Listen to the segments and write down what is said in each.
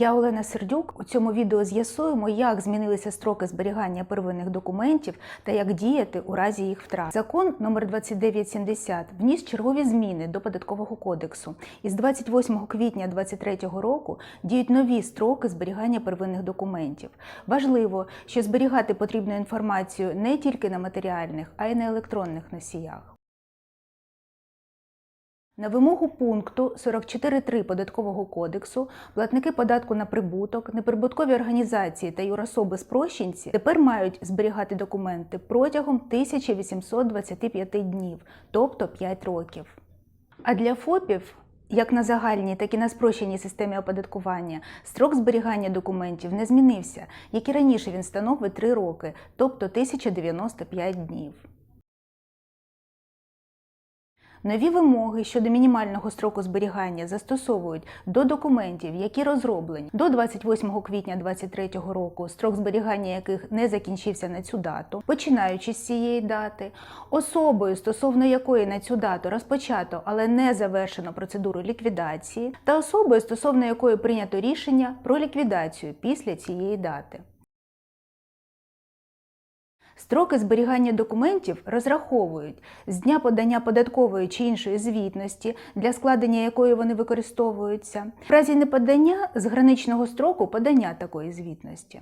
Я Олена Сердюк. У цьому відео з'ясуємо, як змінилися строки зберігання первинних документів та як діяти у разі їх втрат. Закон номер 2970 вніс чергові зміни до податкового кодексу. І з 28 квітня 2023 року діють нові строки зберігання первинних документів. Важливо, що зберігати потрібну інформацію не тільки на матеріальних, а й на електронних носіях. На вимогу пункту 44.3 податкового кодексу платники податку на прибуток, неприбуткові організації та юрособи спрощенці тепер мають зберігати документи протягом 1825 днів, тобто 5 років. А для ФОПів як на загальній, так і на спрощеній системі оподаткування строк зберігання документів не змінився, як і раніше він становить 3 роки, тобто 1095 днів. Нові вимоги щодо мінімального строку зберігання застосовують до документів, які розроблені до 28 квітня 2023 року, строк зберігання яких не закінчився на цю дату, починаючи з цієї дати, особою, стосовно якої на цю дату розпочато, але не завершено процедуру ліквідації, та особою, стосовно якої прийнято рішення про ліквідацію після цієї дати. Строки зберігання документів розраховують з дня подання податкової чи іншої звітності, для складення якої вони використовуються, в разі неподання з граничного строку подання такої звітності.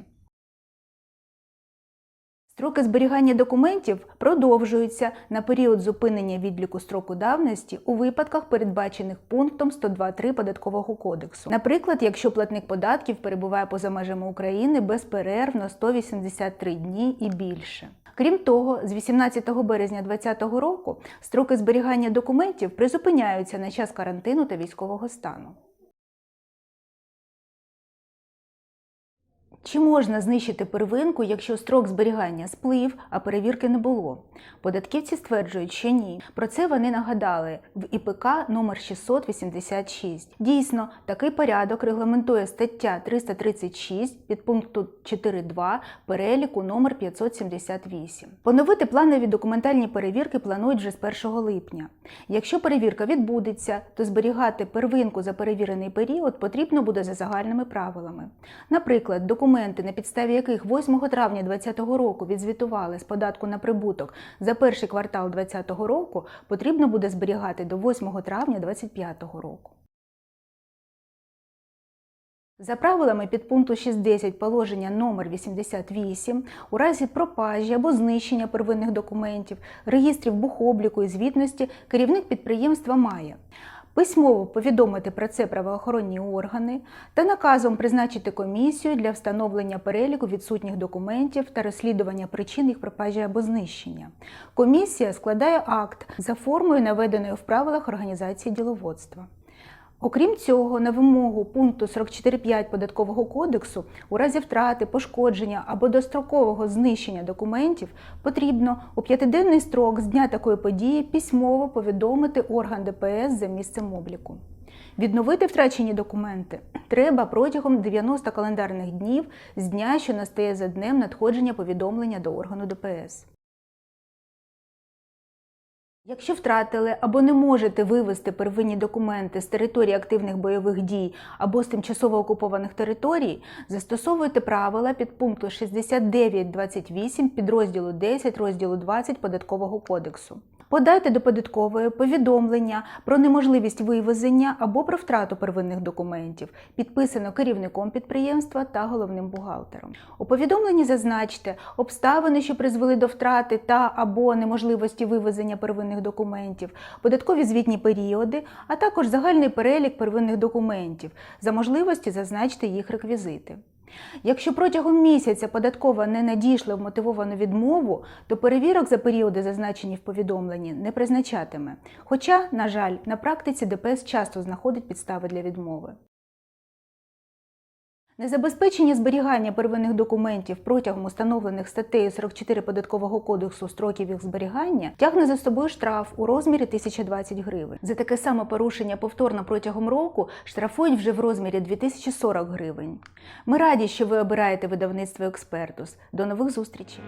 Строки зберігання документів продовжуються на період зупинення відліку строку давності у випадках, передбачених пунктом 102.3 Податкового кодексу. Наприклад, якщо платник податків перебуває поза межами України безперервно 183 дні і більше. Крім того, з 18 березня 2020 року строки зберігання документів призупиняються на час карантину та військового стану. Чи можна знищити первинку, якщо строк зберігання сплив, а перевірки не було? Податківці стверджують, що ні. Про це вони нагадали в ІПК номер 686. Дійсно, такий порядок регламентує стаття 336 під пункту 4.2 переліку номер 578. Поновити планові документальні перевірки планують вже з 1 липня. Якщо перевірка відбудеться, то зберігати первинку за перевірений період потрібно буде за загальними правилами. Наприклад, документ документи, на підставі яких 8 травня 2020 року відзвітували з податку на прибуток за перший квартал 2020 року, потрібно буде зберігати до 8 травня 2025 року. За правилами підпункту 6.10 положення номер 88 у разі пропажі або знищення первинних документів, реєстрів бухобліку і звітності керівник підприємства має письмово повідомити про це правоохоронні органи та наказом призначити комісію для встановлення переліку відсутніх документів та розслідування причин їх пропажі або знищення. Комісія складає акт за формою, наведеною в правилах організації діловодства. Окрім цього, на вимогу пункту 44.5 податкового кодексу у разі втрати, пошкодження або дострокового знищення документів потрібно у п'ятиденний строк з дня такої події письмово повідомити орган ДПС за місцем обліку. Відновити втрачені документи треба протягом 90 календарних днів з дня, що настає за днем надходження повідомлення до органу ДПС. Якщо втратили або не можете вивести первинні документи з території активних бойових дій або з тимчасово окупованих територій, застосовуйте правила підпункту 69.28 підрозділу 10 розділу 20 Податкового кодексу. Подайте до податкової повідомлення про неможливість вивезення або про втрату первинних документів, підписано керівником підприємства та головним бухгалтером. У повідомленні зазначте обставини, що призвели до втрати та або неможливості вивезення первинних документів, податкові звітні періоди, а також загальний перелік первинних документів. За можливості зазначте їх реквізити. Якщо протягом місяця податкова не надійшла вмотивовану відмову, то перевірок за періоди, зазначені в повідомленні, не призначатиме. Хоча, на жаль, на практиці ДПС часто знаходить підстави для відмови. Незабезпечення зберігання первинних документів протягом установлених статтею 44 податкового кодексу строків їх зберігання тягне за собою штраф у розмірі 1020 гривень. За таке саме порушення повторно протягом року штрафують вже в розмірі 2040 гривень. Ми раді, що ви обираєте видавництво експертус. До нових зустрічей!